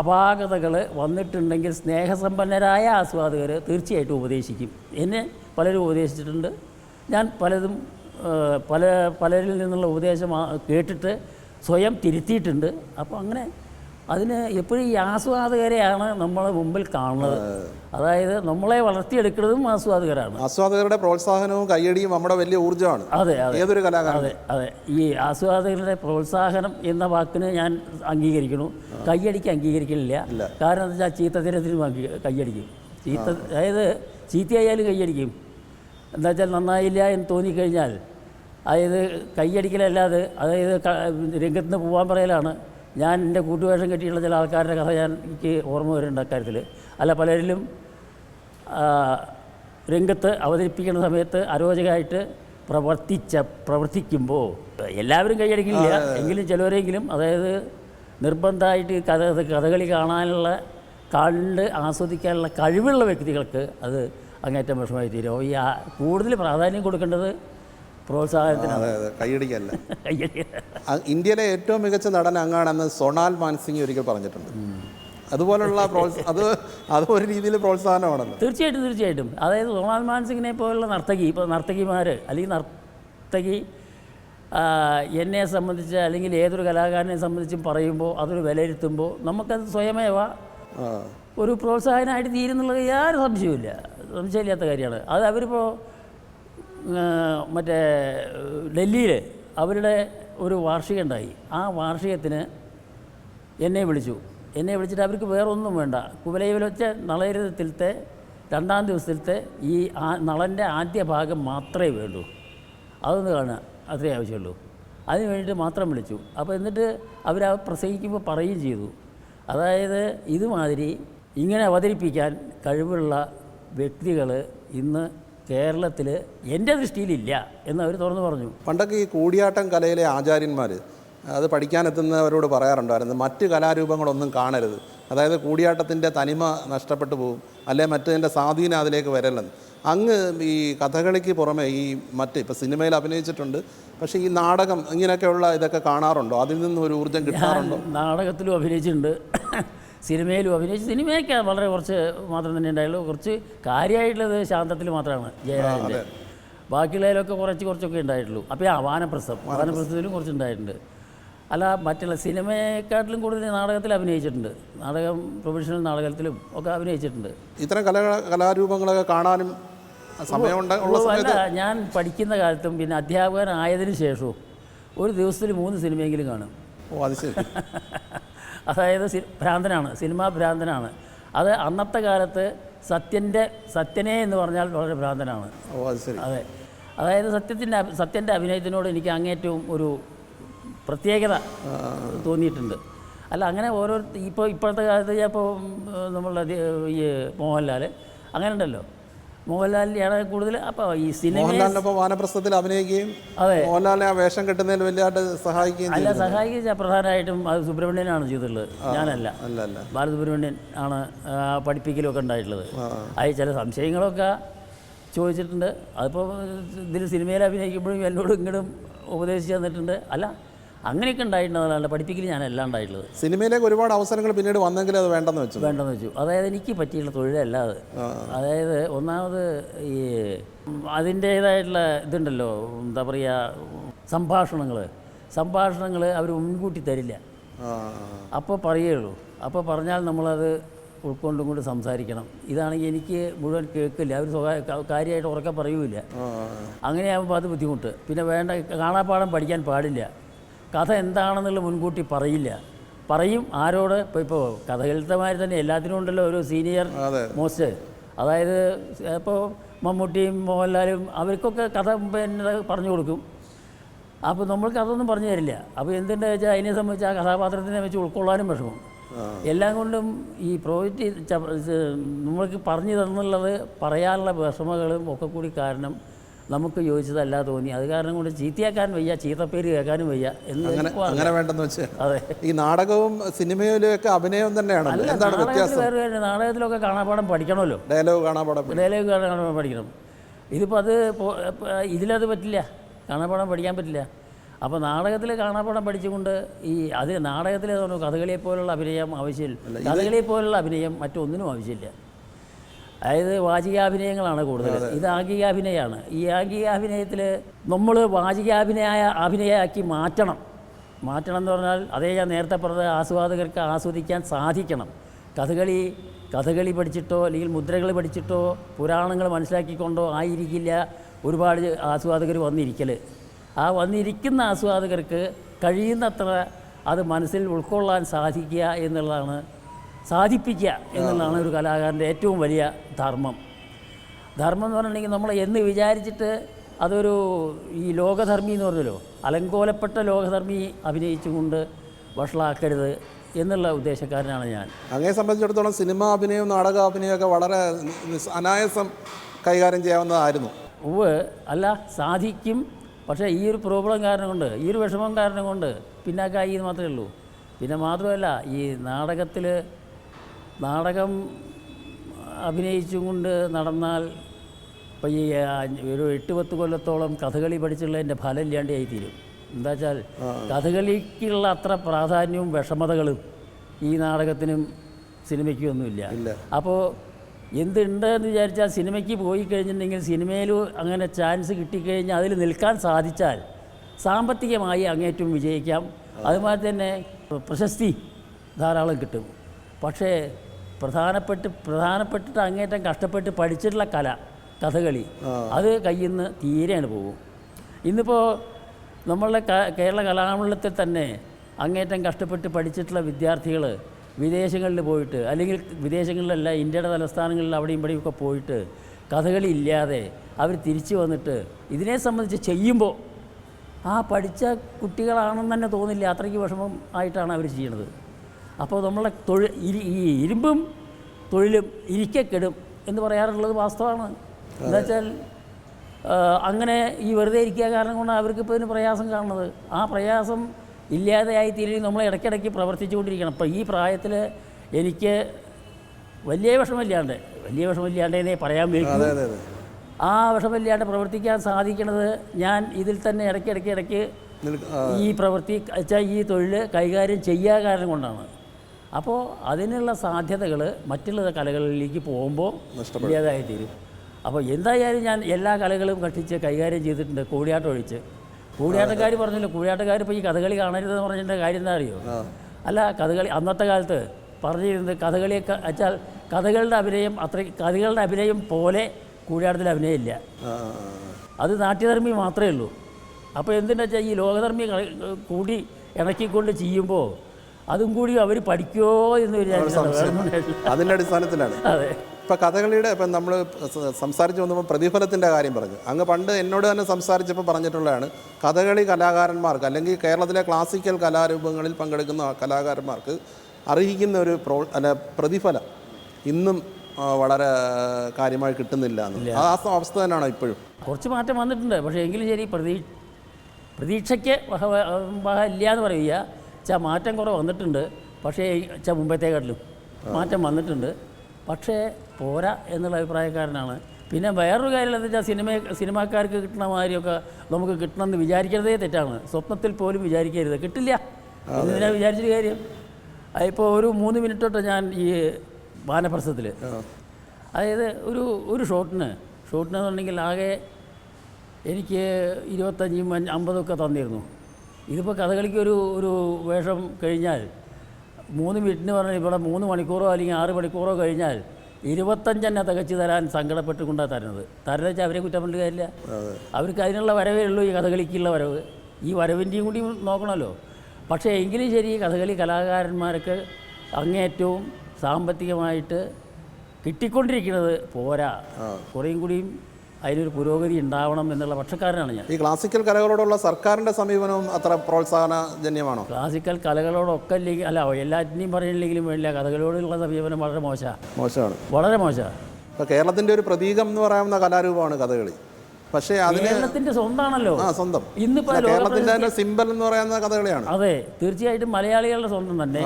അപാകതകൾ വന്നിട്ടുണ്ടെങ്കിൽ സ്നേഹസമ്പന്നരായ ആസ്വാദകർ തീർച്ചയായിട്ടും ഉപദേശിക്കും. എന്നെ പലരും ഉപദേശിച്ചിട്ടുണ്ട്. ഞാൻ പലതും പല പലരിൽ നിന്നുള്ള ഉപദേശം കേട്ടിട്ട് സ്വയം തിരുത്തിയിട്ടുണ്ട്. അപ്പോൾ അങ്ങനെ അതിന് എപ്പോഴും ഈ ആസ്വാദകരെയാണ് നമ്മളെ മുമ്പിൽ കാണുന്നത്. അതായത് നമ്മളെ വളർത്തിയെടുക്കുന്നതും ആസ്വാദകരാണ്. ആസ്വാദകരുടെ പ്രോത്സാഹനവും കൈയടിയും നമ്മുടെ വലിയ ഊർജമാണ്. അതെ അതെ. ഏതൊരു കലാകാരൻ അതെ അതെ. ഈ ആസ്വാദകരുടെ പ്രോത്സാഹനം എന്ന വാക്കിന് ഞാൻ അംഗീകരിക്കുന്നു. കയ്യടിക്ക് അംഗീകരിക്കലില്ല. കാരണം എന്താ വെച്ചാൽ ചീത്തത്തരത്തിനും അംഗീ കയ്യടിക്കും. ചീത്ത അതായത് ചീത്തയായാലും കയ്യടിക്കും. എന്താ വെച്ചാൽ നന്നായില്ല എന്ന് തോന്നിക്കഴിഞ്ഞാൽ അതായത് കയ്യടിക്കലല്ലാതെ അതായത് രംഗത്തിന് രംഗത്ത് നിന്ന് പോകാൻ പറയലാണ്. ഞാൻ എന്റെ കൂട്ടുവേഷം കെട്ടിയുള്ള ചില ആൾക്കാരുടെ കഥ ഞാൻ എനിക്ക് ഓർമ്മ വരുന്നുണ്ട് അക്കാര്യത്തിൽ. അല്ല പലരിലും രംഗത്ത് അവതരിപ്പിക്കുന്ന സമയത്ത് അരോചകമായിട്ട് പ്രവർത്തിച്ച പ്രവർത്തിക്കുമ്പോൾ എല്ലാവരും കൈയടിക്കില്ല. എങ്കിലും ചിലവരെങ്കിലും അതായത് നിർബന്ധമായിട്ട് കഥ കഥകളി കാണാനുള്ള കണ്ട് ആസ്വദിക്കാനുള്ള കഴിവുള്ള വ്യക്തികൾക്ക് അത് അങ്ങേറ്റം വിഷമായി തീരും. ഈ കൂടുതൽ പ്രാധാന്യം കൊടുക്കേണ്ടത് പ്രോത്സാഹനത്തിനാണ് കൈയടിക്കല്ല. ഇന്ത്യയിലെ ഏറ്റവും മികച്ച നടൻ അങ്ങാണെന്ന് സൊണാൽ മാൻസിംഗ് ഒരിക്കൽ പറഞ്ഞിട്ടുണ്ട്. അതുപോലുള്ള അത് അത് ഒരു രീതിയിൽ പ്രോത്സാഹനമാണല്ലോ. തീർച്ചയായിട്ടും തീർച്ചയായിട്ടും. അതായത് സോണാൽ മാൻസിങ്ങിനെ പോലുള്ള നർത്തകി ഇപ്പോൾ നർത്തകിമാർ അല്ലെങ്കിൽ നർത്തകി എന്നെ സംബന്ധിച്ച് അല്ലെങ്കിൽ ഏതൊരു കലാകാരനെ സംബന്ധിച്ചും പറയുമ്പോൾ അതൊരു വിലയിരുത്തുമ്പോൾ നമുക്കത് സ്വയമേവ ഒരു പ്രോത്സാഹനമായിട്ട് തീരുന്നുള്ളത് യാതൊരു സംശയവുമില്ല. സംശയമില്ലാത്ത കാര്യമാണ്. അത് അവരിപ്പോൾ മറ്റേ ഡൽഹിയിൽ അവരുടെ ഒരു വാർഷികം ഉണ്ടായി ആ വാർഷികത്തിന് എന്നെ വിളിച്ചു. എന്നെ വിളിച്ചിട്ട് അവർക്ക് വേറൊന്നും വേണ്ട. കുവലയിൽ വെച്ച നളയരുതത്തിലത്തെ രണ്ടാം ദിവസത്തിലത്തെ ഈ ആ നളന്റെ ആദ്യ ഭാഗം മാത്രമേ വേണ്ടൂ. അതൊന്ന് കാണുക. അത്രേ ആവശ്യമുള്ളൂ. അതിന് വേണ്ടിയിട്ട് മാത്രം വിളിച്ചു. അപ്പോൾ എന്നിട്ട് അവർ പ്രസംഗിക്കുമ്പോൾ പറയുകയും ചെയ്തു. അതായത് ഇതുമാതിരി ഇങ്ങനെ അവതരിപ്പിക്കാൻ കഴിവുള്ള വ്യക്തികൾ ഇന്ന് കേരളത്തിൽ എന്റെ ദൃഷ്ടിയിലില്ല എന്ന് അവർ തുറന്നു പറഞ്ഞു. പണ്ടൊക്കെ ഈ കൂടിയാട്ടം കലയിലെ ആചാര്യന്മാർ അത് പഠിക്കാനെത്തുന്നവരോട് പറയാറുണ്ടായിരുന്നു മറ്റ് കലാരൂപങ്ങളൊന്നും കാണരുത്. അതായത് കൂടിയാട്ടത്തിന്റെ തനിമ നഷ്ടപ്പെട്ടു പോകും അല്ലെ മറ്റതിന്റെ സ്വാധീനം അതിലേക്ക് വരല്ലെന്ന് അങ്ങ് ഈ കഥകളിക്ക് പുറമെ ഈ മറ്റ് ഇപ്പോൾ സിനിമയിൽ അഭിനയിച്ചിട്ടുണ്ട് പക്ഷേ ഈ നാടകം ഇങ്ങനെയൊക്കെയുള്ള ഇതൊക്കെ കാണാറുണ്ടോ? അതിൽ നിന്നും ഒരു ഊർജം കിട്ടാറുണ്ടോ? നാടകത്തിലും അഭിനയിച്ചിട്ടുണ്ട്. സിനിമയിലും അഭിനയിച്ചു സിനിമയൊക്കെ വളരെ കുറച്ച് മാത്രം തന്നെ ഉണ്ടായുള്ളൂ. കുറച്ച് കാര്യമായിട്ടുള്ളത് ശാന്തത്തിൽ മാത്രമാണ് ജയരാജന്റെ. ബാക്കിയുള്ളതിലൊക്കെ കുറച്ച് കുറച്ചൊക്കെ ഉണ്ടായിട്ടുള്ളൂ. അപ്പോൾ ആ വാനപ്രസ്ഥം വാനപ്രസ്ഥത്തിലും കുറച്ച് ഉണ്ടായിട്ടുണ്ട്. അല്ല മറ്റുള്ള സിനിമയെക്കാട്ടിലും കൂടുതൽ നാടകത്തിൽ അഭിനയിച്ചിട്ടുണ്ട്. നാടകം പ്രൊഫഷണൽ നാടകത്തിലും ഒക്കെ അഭിനയിച്ചിട്ടുണ്ട്. ഇത്തരം കല കലാരൂപങ്ങളൊക്കെ കാണാനും അല്ല ഞാൻ പഠിക്കുന്ന കാലത്തും പിന്നെ അധ്യാപകനായതിനു ശേഷവും ഒരു ദിവസത്തിൽ മൂന്ന് സിനിമയെങ്കിലും കാണും. ഓ അത് ശരി. അതായത് സി ഭ്രാന്തനാണ് സിനിമാ ഭ്രാന്തനാണ്. അത് അന്നത്തെ കാലത്ത് സത്യന്റെ സത്യനെ എന്ന് പറഞ്ഞാൽ വളരെ ഭ്രാന്തനാണ്. അത് അതെ. അതായത് സത്യത്തിന്റെ സത്യന്റെ അഭിനയത്തിനോട് എനിക്ക് അങ്ങേറ്റവും ഒരു പ്രത്യേകത തോന്നിയിട്ടുണ്ട്. അല്ല അങ്ങനെ ഓരോ ഇപ്പോൾ ഇപ്പോഴത്തെ കാലത്ത് ഇപ്പോൾ നമ്മളുടെ ഈ മോഹൻലാൽ അങ്ങനെ ഉണ്ടല്ലോ മോഹൻലാലിന്റെയാണ് കൂടുതൽ അപ്പോൾ ഈ സിനിമ മോഹൻലാലിനൊപ്പം വാനപ്രസ്ഥത്തിൽ അഭിനയിക്കുകയും അതെ. മോഹൻലാലിനെ ആ വേഷം കെട്ടുന്നതിൽ വലിയതായിട്ട് സഹായിക്കുകയും അല്ല ചെയ്തു സഹായിച്ച പ്രധാനമായിട്ടും അത് സുബ്രഹ്മണ്യനാണ് ചെയ്തിട്ടുള്ളത്. ഞാനല്ല. അല്ല അല്ല. ബാലസുബ്രഹ്മണ്യൻ ആണ് ആ, പഠിപ്പിക്കലൊക്കെ ഉണ്ടായിട്ടുള്ളത്. അതിൽ ചില സംശയങ്ങളൊക്കെ ചോദിച്ചിട്ടുണ്ട്. അതിപ്പോൾ ഇതിൽ സിനിമയിൽ അഭിനയിക്കുമ്പോഴും എന്നോട് ഇങ്ങോട്ടും ഉപദേശിച്ച് തന്നിട്ടുണ്ട്. അല്ല അങ്ങനെയൊക്കെ ഉണ്ടായിട്ടുള്ളതല്ല പഠിപ്പിക്കൽ ഞാനല്ല ഉണ്ടായിട്ടുള്ളത്. സിനിമയിലേക്ക് ഒരുപാട് അവസരങ്ങൾ പിന്നീട് വന്നെങ്കിൽ അത് വേണ്ടെന്ന് വെച്ചു. വേണ്ടെന്ന് വെച്ചു. അതായത് എനിക്ക് പറ്റിയുള്ള തൊഴിലല്ല അത്. അതായത് ഒന്നാമത് ഈ അതിന്റേതായിട്ടുള്ള ഇതുണ്ടല്ലോ എന്താ പറയുക സംഭാഷണങ്ങൾ സംഭാഷണങ്ങൾ അവർ മുൻകൂട്ടി തരില്ല. അപ്പോൾ പറയുള്ളൂ. അപ്പോൾ പറഞ്ഞാൽ നമ്മളത് ഉൾക്കൊണ്ടും കൊണ്ട് സംസാരിക്കണം. ഇതാണെങ്കിൽ എനിക്ക് മുഴുവൻ കേൾക്കില്ല. അവർ സ്വകാര്യ കാര്യമായിട്ട് ഉറക്കെ പറയൂല അങ്ങനെയാകുമ്പോൾ അത് ബുദ്ധിമുട്ട്. പിന്നെ വേണ്ട കാണാപ്പാടം പഠിക്കാൻ പാടില്ല. കഥ എന്താണെന്നുള്ള മുൻകൂട്ടി പറയില്ല. പറയും ആരോട്? ഇപ്പോൾ ഇപ്പോൾ കഥകളിലത്തെ മാതിരി തന്നെ എല്ലാത്തിനും ഉണ്ടല്ലോ ഒരു സീനിയർ മോസ്റ്റ്. അതായത് ഇപ്പോൾ മമ്മൂട്ടിയും മോഹൻലാലും അവർക്കൊക്കെ കഥ പിന്നെ പറഞ്ഞു കൊടുക്കും. അപ്പോൾ നമ്മൾക്ക് അതൊന്നും പറഞ്ഞു തരില്ല. അപ്പോൾ എന്തുണ്ട് വെച്ചാൽ അതിനെ സംബന്ധിച്ച് ആ കഥാപാത്രത്തിനെ വെച്ച് ഉൾക്കൊള്ളാനും വിഷമം. എല്ലാം കൊണ്ടും ഈ പ്രോജക്റ്റ് നമ്മൾക്ക് പറഞ്ഞു തന്നുള്ളത് പറയാനുള്ള വിഷമങ്ങളും ഒക്കെ കൂടി കാരണം നമുക്ക് യോജിച്ചതല്ല തോന്നി. അത് കാരണം കൊണ്ട് ചീത്തയാക്കാൻ വയ്യ ചീത്തപ്പേര് കേൾക്കാനും വയ്യ എന്ന് അങ്ങനെ വേണ്ടെന്ന് വെച്ച് അതെ. ഈ നാടകവും സിനിമയിലും ഒക്കെ അഭിനയം തന്നെയാണ് എന്താണ് വ്യത്യാസം? വേറെ നാടകത്തിലൊക്കെ കാണാപാഠം പഠിക്കണമല്ലോ. ഡയലോഗ് കാണാപാഠം ഡയലോഗ് കാണാൻ പഠിക്കണം. ഇതിപ്പോൾ അത് ഇതിലത് പറ്റില്ല. കാണാപാഠം പഠിക്കാൻ പറ്റില്ല. അപ്പോൾ നാടകത്തിൽ കാണാപാഠം പഠിച്ചുകൊണ്ട് ഈ അത് നാടകത്തിൽ കഥകളിയെ പോലുള്ള അഭിനയം ആവശ്യമില്ല. കഥകളിയെ പോലുള്ള അഭിനയം മറ്റൊന്നിനും ആവശ്യമില്ല. അതായത് വാചികാഭിനയങ്ങളാണ് കൂടുതൽ ഇത് ആംഗികാഭിനയമാണ് ഈ ആംഗികാഭിനയത്തിൽ നമ്മൾ വാചികാഭിനയ അഭിനയമാക്കി മാറ്റണം. മാറ്റണം എന്ന് പറഞ്ഞാൽ അതേ ഞാൻ നേരത്തെ പറഞ്ഞത് ആസ്വാദകർക്ക് ആസ്വദിക്കാൻ സാധിക്കണം. കഥകളി കഥകളി പഠിച്ചിട്ടോ അല്ലെങ്കിൽ മുദ്രകൾ പഠിച്ചിട്ടോ പുരാണങ്ങൾ മനസ്സിലാക്കിക്കൊണ്ടോ ആയിരിക്കില്ല ഒരുപാട് ആസ്വാദകർ വന്നിരിക്കൽ ആ വന്നിരിക്കുന്ന ആസ്വാദകർക്ക് കഴിയുന്നത്ര അത് മനസ്സിൽ ഉൾക്കൊള്ളാൻ സാധിക്കുക എന്നുള്ളതാണ് സാധിപ്പിക്കുക എന്നുള്ളതാണ് ഒരു കലാകാരന്റെ ഏറ്റവും വലിയ ധർമ്മം. ധർമ്മം എന്ന് പറഞ്ഞിട്ടുണ്ടെങ്കിൽ നമ്മൾ എന്ന് വിചാരിച്ചിട്ട് അതൊരു ഈ ലോകധർമ്മി എന്ന് പറഞ്ഞല്ലോ അലങ്കോലപ്പെട്ട ലോകധർമ്മി അഭിനയിച്ചുകൊണ്ട് വഷളാക്കരുത് എന്നുള്ള ഉദ്ദേശക്കാരനാണ് ഞാൻ. അങ്ങനെ സംബന്ധിച്ചിടത്തോളം സിനിമ അഭിനയവും നാടക അഭിനയമൊക്കെ വളരെ അനായാസം കൈകാര്യം ചെയ്യാവുന്നതായിരുന്നു. ഉവ് അല്ല സാധിക്കും. പക്ഷേ ഈ ഒരു പ്രോബ്ലം കാരണം കൊണ്ട് ഈ ഒരു വിഷമം കാരണം കൊണ്ട് പിന്നാക്കായി എന്ന് മാത്രമേ ഉള്ളൂ. പിന്നെ മാത്രമല്ല ഈ നാടകത്തിൽ നാടകം അഭിനയിച്ചും കൊണ്ട് നടന്നാൽ ഇപ്പം ഈ ഒരു എട്ട് പത്ത് കൊല്ലത്തോളം കഥകളി പഠിച്ചുള്ളതിന്റെ ഫലം ഇല്ലാണ്ടായി തീരും എന്താ വെച്ചാൽ കഥകളിക്കുള്ള അത്ര പ്രാധാന്യവും വിഷമതകളും ഈ നാടകത്തിനും സിനിമയ്ക്കും ഒന്നുമില്ല. അപ്പോൾ എന്തുണ്ട് എന്ന് വിചാരിച്ചാൽ സിനിമയ്ക്ക് പോയി കഴിഞ്ഞിട്ടുണ്ടെങ്കിൽ സിനിമയിൽ അങ്ങനെ ചാൻസ് കിട്ടിക്കഴിഞ്ഞാൽ അതിൽ നിൽക്കാൻ സാധിച്ചാൽ സാമ്പത്തികമായി അങ്ങേറ്റവും വിജയിക്കാം. അതുമാതിരി തന്നെ പ്രശസ്തി ധാരാളം കിട്ടും. പക്ഷേ പ്രധാനപ്പെട്ട് പ്രധാനപ്പെട്ടിട്ട് അങ്ങേറ്റം കഷ്ടപ്പെട്ട് പഠിച്ചിട്ടുള്ള കല കഥകളി അത് കയ്യിൽ നിന്ന് തീരെയാണ് പോകും. ഇന്നിപ്പോൾ നമ്മളുടെ കേരള കലാമണ്ഡലത്തിൽ തന്നെ അങ്ങേറ്റം കഷ്ടപ്പെട്ട് പഠിച്ചിട്ടുള്ള വിദ്യാർത്ഥികൾ വിദേശങ്ങളിൽ പോയിട്ട് അല്ലെങ്കിൽ വിദേശങ്ങളിലല്ല ഇന്ത്യയുടെ തലസ്ഥാനങ്ങളിൽ അവിടെയും ഇവിടെയും ഒക്കെ പോയിട്ട് കഥകളി ഇല്ലാതെ അവർ തിരിച്ചു വന്നിട്ട് ഇതിനെ സംബന്ധിച്ച് ചെയ്യുമ്പോൾ ആ പഠിച്ച കുട്ടികളാണെന്ന് തന്നെ തോന്നില്ല അത്രയ്ക്ക് വിഷമം ആയിട്ടാണ് അവർ ചെയ്യണത്. അപ്പോൾ നമ്മളെ തൊഴിൽ ഇരി ഈ ഇരുമ്പും തൊഴിലും ഇരിക്കക്കെടും എന്ന് പറയാറുള്ളത് വാസ്തവമാണ്. എന്താ വെച്ചാൽ അങ്ങനെ ഈ വെറുതെ ഇരിക്കുക കാരണം കൊണ്ട് അവർക്ക് ഇപ്പോൾ ഇതിന് പ്രയാസം കാണുന്നത്. ആ പ്രയാസം ഇല്ലാതെയായി തീരുകയും നമ്മൾ ഇടയ്ക്കിടയ്ക്ക് പ്രവർത്തിച്ചുകൊണ്ടിരിക്കണം. അപ്പോൾ ഈ പ്രായത്തിൽ എനിക്ക് വലിയ വിഷമമില്ലാണ്ട് വലിയ വിഷമമില്ലാണ്ടേ പറയാൻ വേണ്ടി ആ വിഷമമില്ലാണ്ട് പ്രവർത്തിക്കാൻ സാധിക്കുന്നത് ഞാൻ ഇതിൽ തന്നെ ഇടയ്ക്കിടയ്ക്ക് ഇടയ്ക്ക് ഈ പ്രവൃത്തി വെച്ചാൽ ഈ തൊഴിൽ കൈകാര്യം ചെയ്യാ കാരണം കൊണ്ടാണ്. അപ്പോൾ അതിനുള്ള സാധ്യതകൾ മറ്റുള്ള കലകളിലേക്ക് പോകുമ്പോൾ ഇല്ലാതായി തീരും. അപ്പോൾ എന്തായാലും ഞാൻ എല്ലാ കലകളും കട്ടിച്ച് കൈകാര്യം ചെയ്തിട്ടുണ്ട് കൂടിയാട്ടം ഒഴിച്ച് കൂടിയാട്ടക്കാർ പറഞ്ഞല്ലോ കൂടിയാട്ടക്കാർ ഇപ്പോൾ ഈ കഥകളി കാണരുതെന്ന് പറഞ്ഞിട്ട് കാര്യം എന്താ അറിയോ? അല്ല കഥകളി അന്നത്തെ കാലത്ത് പറഞ്ഞിരുന്നത് കഥകളിയൊക്കെ വെച്ചാൽ കഥകളുടെ അഭിനയം അത്ര കഥകളുടെ അഭിനയം പോലെ കൂടിയാട്ടത്തിൽ അഭിനയമില്ല. അത് നാട്യധർമ്മി മാത്രമേ ഉള്ളൂ. അപ്പോൾ എന്തിനാ വെച്ചാൽ ഈ ലോകധർമ്മി കൂടി ഇണക്കിക്കൊണ്ട് ചെയ്യുമ്പോൾ അതും കൂടി അവർ പഠിക്കുമോ എന്ന് വിചാരിച്ചിട്ടാണ് വേറെ അതിന്റെ അടിസ്ഥാനത്തിലാണ്. അതെ. ഇപ്പം കഥകളിയുടെ ഇപ്പം നമ്മൾ സംസാരിച്ചു വന്നപ്പോൾ പ്രതിഫലത്തിന്റെ കാര്യം പറഞ്ഞു. അങ്ങ് പണ്ട് എന്നോട് തന്നെ സംസാരിച്ചപ്പോൾ പറഞ്ഞിട്ടുള്ളതാണ് കഥകളി കലാകാരന്മാർക്ക് അല്ലെങ്കിൽ കേരളത്തിലെ ക്ലാസിക്കൽ കലാരൂപങ്ങളിൽ പങ്കെടുക്കുന്ന കലാകാരന്മാർക്ക് അർഹിക്കുന്ന ഒരു പ്രോ അല്ല പ്രതിഫലം ഇന്നും വളരെ കാര്യമായി കിട്ടുന്നില്ല എന്ന്. ആ അവസ്ഥ തന്നെയാണോ ഇപ്പോഴും? കുറച്ച് മാറ്റം വന്നിട്ടുണ്ട്. പക്ഷേ എങ്കിലും ശരി പ്രതീ പ്രതീക്ഷയ്ക്ക് ഇല്ല എന്ന് പറയുക. വെച്ചാൽ മാറ്റം കുറേ വന്നിട്ടുണ്ട്. പക്ഷേ ച മുമ്പത്തേക്കാട്ടിലും മാറ്റം വന്നിട്ടുണ്ട്. പക്ഷേ പോരാ എന്നുള്ള അഭിപ്രായക്കാരനാണ്. പിന്നെ വേറൊരു കാര്യം എന്താ വെച്ചാൽ സിനിമ സിനിമാക്കാർക്ക് കിട്ടുന്ന മാതിരിയൊക്കെ നമുക്ക് കിട്ടണമെന്ന് വിചാരിക്കുന്നതേ തെറ്റാണ്. സ്വപ്നത്തിൽ പോലും വിചാരിക്കരുത്. കിട്ടില്ല. എന്തിനാ വിചാരിച്ചൊരു കാര്യം. ഇപ്പോൾ ഒരു മൂന്ന് മിനിറ്റ് തൊട്ട് ഞാൻ ഈ വാനപ്രസത്തിൽ അതായത് ഒരു ഒരു ഷോട്ടിന് ഷോട്ടിനെന്നുണ്ടെങ്കിൽ ആകെ എനിക്ക് ഇരുപത്തഞ്ചും അമ്പതും അമ്പതൊക്കെ തന്നിരുന്നു. ഇതിപ്പോൾ കഥകളിക്ക് ഒരു ഒരു വേഷം കഴിഞ്ഞാൽ മൂന്ന് മിനിറ്റിന് പറഞ്ഞാൽ ഇവിടെ മൂന്ന് മണിക്കൂറോ അല്ലെങ്കിൽ ആറ് മണിക്കൂറോ കഴിഞ്ഞാൽ ഇരുപത്തഞ്ചെന്നെ തികച്ചു തരാൻ സങ്കടപ്പെട്ടുകൊണ്ടാണ് തരുന്നത്. തരുന്നത് വെച്ചാൽ അവരെ കുറ്റം കാര്യമില്ല. അവർക്ക് അതിനുള്ള വരവേ ഉള്ളൂ ഈ കഥകളിക്കുള്ള വരവ്. ഈ വരവിന്റെയും കൂടി നോക്കണമല്ലോ. പക്ഷേ എങ്കിലും ശരി കഥകളി കലാകാരന്മാർക്ക് അങ്ങേറ്റവും സാമ്പത്തികമായിട്ട് കിട്ടിക്കൊണ്ടിരിക്കുന്നത് പോരാ. കുറേയും കൂടിയും അതിനൊരു പുരോഗതി ഉണ്ടാവണം എന്നുള്ള പക്ഷക്കാരനാണ് ഞാൻ. ഈ ക്ലാസിക്കൽ കലകളോടുള്ള സർക്കാരിന്റെ സമീപനവും അത്ര പ്രോത്സാഹനജന്യമാണോ? ക്ലാസിക്കൽ കലകളോടൊക്കെ ഇല്ലെങ്കിൽ അല്ല എല്ലാറ്റിനെയും പറയുന്നില്ലെങ്കിലും വേണ്ടില്ല കഥകളോടുള്ള സമീപനം വളരെ മോശമാണ് മോശമാണ്. വളരെ മോശമാണ് ഇപ്പോൾ കേരളത്തിന്റെ ഒരു പ്രതീകം എന്ന് പറയാവുന്ന കലാരൂപമാണ് കഥകളി. പക്ഷേ കേരളത്തിന്റെ സ്വന്തമാണല്ലോ. ആ സ്വന്തം. കേരളത്തിന്റെ തന്നെ സിമ്പൽ എന്ന് പറയുന്ന കഥകളിയാണ്. അതെ തീർച്ചയായിട്ടും മലയാളികളുടെ സ്വന്തം തന്നെ.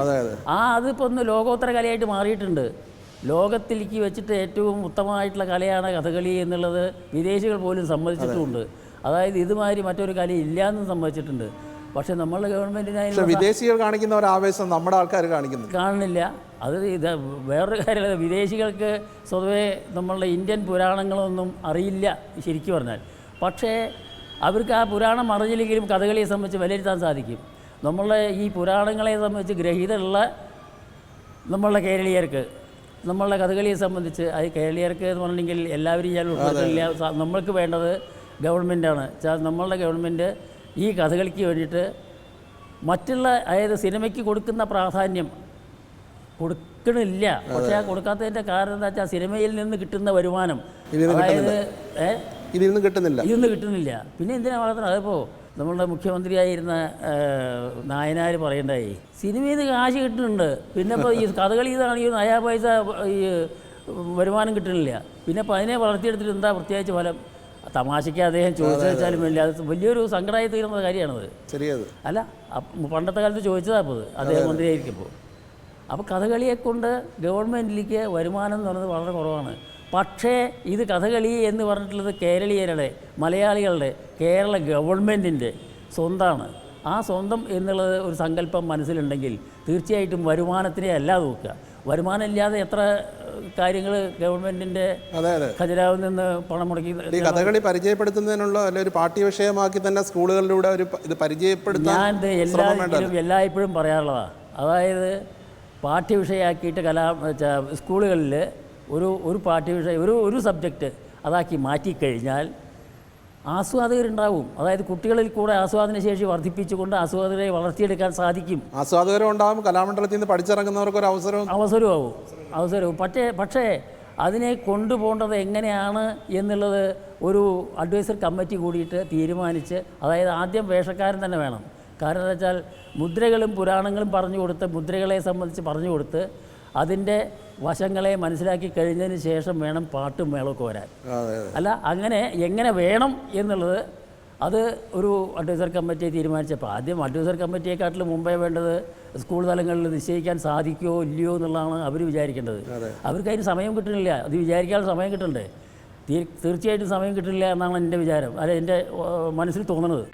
ആ അതിപ്പോ ഒന്ന് ലോകോത്തര കലയായിട്ട് മാറിയിട്ടുണ്ട്. ലോകത്തിലേക്ക് വെച്ചിട്ട് ഏറ്റവും ഉത്തമമായിട്ടുള്ള കലയാണ് കഥകളി എന്നുള്ളത് വിദേശികൾ പോലും സമ്മതിച്ചിട്ടുമുണ്ട്. അതായത് ഇതുമാതിരി മറ്റൊരു കല ഇല്ല എന്നും സമ്മതിച്ചിട്ടുണ്ട്. പക്ഷേ നമ്മളുടെ ഗവൺമെന്റിനായി വിദേശികൾ കാണിക്കുന്ന ഒരു ആവേശം നമ്മുടെ ആൾക്കാർ കാണിക്കുന്നു കാണുന്നില്ല. അത് ഇത് വേറൊരു കാര്യമല്ല. വിദേശികൾക്ക് സ്വതവേ നമ്മളുടെ ഇന്ത്യൻ പുരാണങ്ങളൊന്നും അറിയില്ല ശരിക്കും പറഞ്ഞാൽ. പക്ഷേ അവർക്ക് ആ പുരാണം അറിഞ്ഞില്ലെങ്കിലും കഥകളിയെ സംബന്ധിച്ച് വിലയിരുത്താൻ സാധിക്കും. നമ്മളുടെ ഈ പുരാണങ്ങളെ സംബന്ധിച്ച് ഗ്രഹീതമുള്ള നമ്മളുടെ കേരളീയർക്ക് നമ്മളുടെ കഥകളിയെ സംബന്ധിച്ച് അത് കേരളീയർക്ക് എന്ന് പറഞ്ഞിട്ടുണ്ടെങ്കിൽ എല്ലാവരും ഞാൻ ഉൾപ്പെടുത്തില്ല. നമ്മൾക്ക് വേണ്ടത് ഗവൺമെന്റാണ് നമ്മളുടെ ഗവൺമെന്റ് ഈ കഥകളിക്ക് വേണ്ടിയിട്ട് മറ്റുള്ള അതായത് സിനിമയ്ക്ക് കൊടുക്കുന്ന പ്രാധാന്യം കൊടുക്കണില്ല. പക്ഷേ ആ കൊടുക്കാത്തതിന്റെ കാരണം എന്താ വെച്ചാൽ സിനിമയിൽ നിന്ന് കിട്ടുന്ന വരുമാനം ഇതിൽ നിന്ന് അതായത് ഏഹ് ഇതിൽ നിന്ന് കിട്ടുന്നില്ല. ഇതൊന്നും കിട്ടുന്നില്ല. പിന്നെ എന്തിനാ വളർത്തണം അതിപ്പോൾ നമ്മളുടെ മുഖ്യമന്ത്രിയായിരുന്ന നായനാർ പറയണ്ടായി? സിനിമയിൽ നിന്ന് കാശ് കിട്ടുന്നുണ്ട്. പിന്നെ ഇപ്പോൾ ഈ കഥകളി ഇതാണെങ്കിൽ നയാ പൈസ ഈ വരുമാനം കിട്ടുന്നില്ല. പിന്നെ അപ്പോൾ അതിനെ വളർത്തിയെടുത്തിട്ട് എന്താ പ്രത്യേകിച്ച് ഫലം? തമാശയ്ക്ക് അദ്ദേഹം ചോദിച്ചു വെച്ചാലും വലിയ അത് വലിയൊരു സങ്കടമായി തീരുന്ന കാര്യമാണത്. ശരിയത് അല്ല പണ്ടത്തെ കാലത്ത് ചോദിച്ചതാ അപ്പോൾ അദ്ദേഹം മന്ത്രിയായിരിക്കുമ്പോൾ. അപ്പോൾ കഥകളിയെ കൊണ്ട് ഗവൺമെന്റിലേക്ക് വരുമാനം എന്ന് പറയുന്നത് വളരെ കുറവാണ്. പക്ഷേ ഇത് കഥകളി എന്ന് പറഞ്ഞിട്ടുള്ളത് കേരളീയരുടെ മലയാളികളുടെ കേരള ഗവൺമെന്റിന്റെ സ്വന്തമാണ് ആ സ്വന്തം എന്നുള്ളത് ഒരു സങ്കല്പം മനസ്സിലുണ്ടെങ്കിൽ തീർച്ചയായിട്ടും വരുമാനത്തിനെ അല്ല നോക്കുക. വരുമാനം ഇല്ലാതെ എത്ര കാര്യങ്ങൾ അതെ ഖജനാവിൽ നിന്ന് പണം മുടക്കി ഈ കഥകളി പരിചയപ്പെടുത്തുന്നതിനുള്ള ഒരു പാഠ്യ വിഷയമാക്കി തന്നെ സ്കൂളുകളിലൂടെ ഒരു ഇത് പരിചയപ്പെടുത്താൻ ഞാൻ ഇത് എല്ലാ ശ്രമം വേണ്ടത് എല്ലായ്പ്പോഴും പറയാറുള്ളതാണ് അതായത് പാഠ്യവിഷയമാക്കിയിട്ട് കലാ സ്കൂളുകളിൽ ഒരു ഒരു പാഠ്യവിഷയം ഒരു ഒരു സബ്ജക്റ്റ് അതാക്കി മാറ്റിക്കഴിഞ്ഞാൽ ആസ്വാദകരുണ്ടാവും. അതായത് കുട്ടികളിൽ കൂടെ ആസ്വാദന ശേഷി വർദ്ധിപ്പിച്ചുകൊണ്ട് ആസ്വാദകരെ വളർത്തിയെടുക്കാൻ സാധിക്കും. ആസ്വാദകരും ഉണ്ടാവും കലാമണ്ഡലത്തിൽ നിന്ന് പഠിച്ചിറങ്ങുന്നവർക്ക് ഒരു അവസരവും അവസരമാവും അവസരവും. പക്ഷേ പക്ഷേ അതിനെ കൊണ്ടുപോകേണ്ടത് എങ്ങനെയാണ് എന്നുള്ളത് ഒരു അഡ്വൈസർ കമ്മിറ്റി കൂടിയിട്ട് തീരുമാനിച്ച് അതായത് ആദ്യം വേഷക്കാരൻ തന്നെ വേണം. കാരണം എന്താ വെച്ചാൽ മുദ്രകളും പുരാണങ്ങളും പറഞ്ഞു കൊടുത്ത് മുദ്രകളെ സംബന്ധിച്ച് പറഞ്ഞു കൊടുത്ത് അതിന്റെ വശങ്ങളെ മനസ്സിലാക്കി കഴിഞ്ഞതിന് ശേഷം വേണം പാട്ടും മേളമൊക്കെ വരാൻ. അല്ല അങ്ങനെ എങ്ങനെ വേണം എന്നുള്ളത് അത് ഒരു അഡ്വൈസർ കമ്മിറ്റിയെ തീരുമാനിച്ചപ്പോൾ ആദ്യം അഡ്വൈസർ കമ്മിറ്റിയെക്കാട്ടിലും മുമ്പേ വേണ്ടത് സ്കൂൾ തലങ്ങളിൽ നിശ്ചയിക്കാൻ സാധിക്കുമോ ഇല്ലയോ എന്നുള്ളതാണ് അവർ വിചാരിക്കേണ്ടത്. അവർക്ക് അതിന് സമയം കിട്ടുന്നില്ല. അത് വിചാരിക്കാനുള്ള സമയം കിട്ടണ്ടേ? തീർച്ചയായിട്ടും സമയം കിട്ടില്ല എന്നാണ് എന്റെ വിചാരം. അല്ല എന്റെ മനസ്സിൽ തോന്നുന്നത്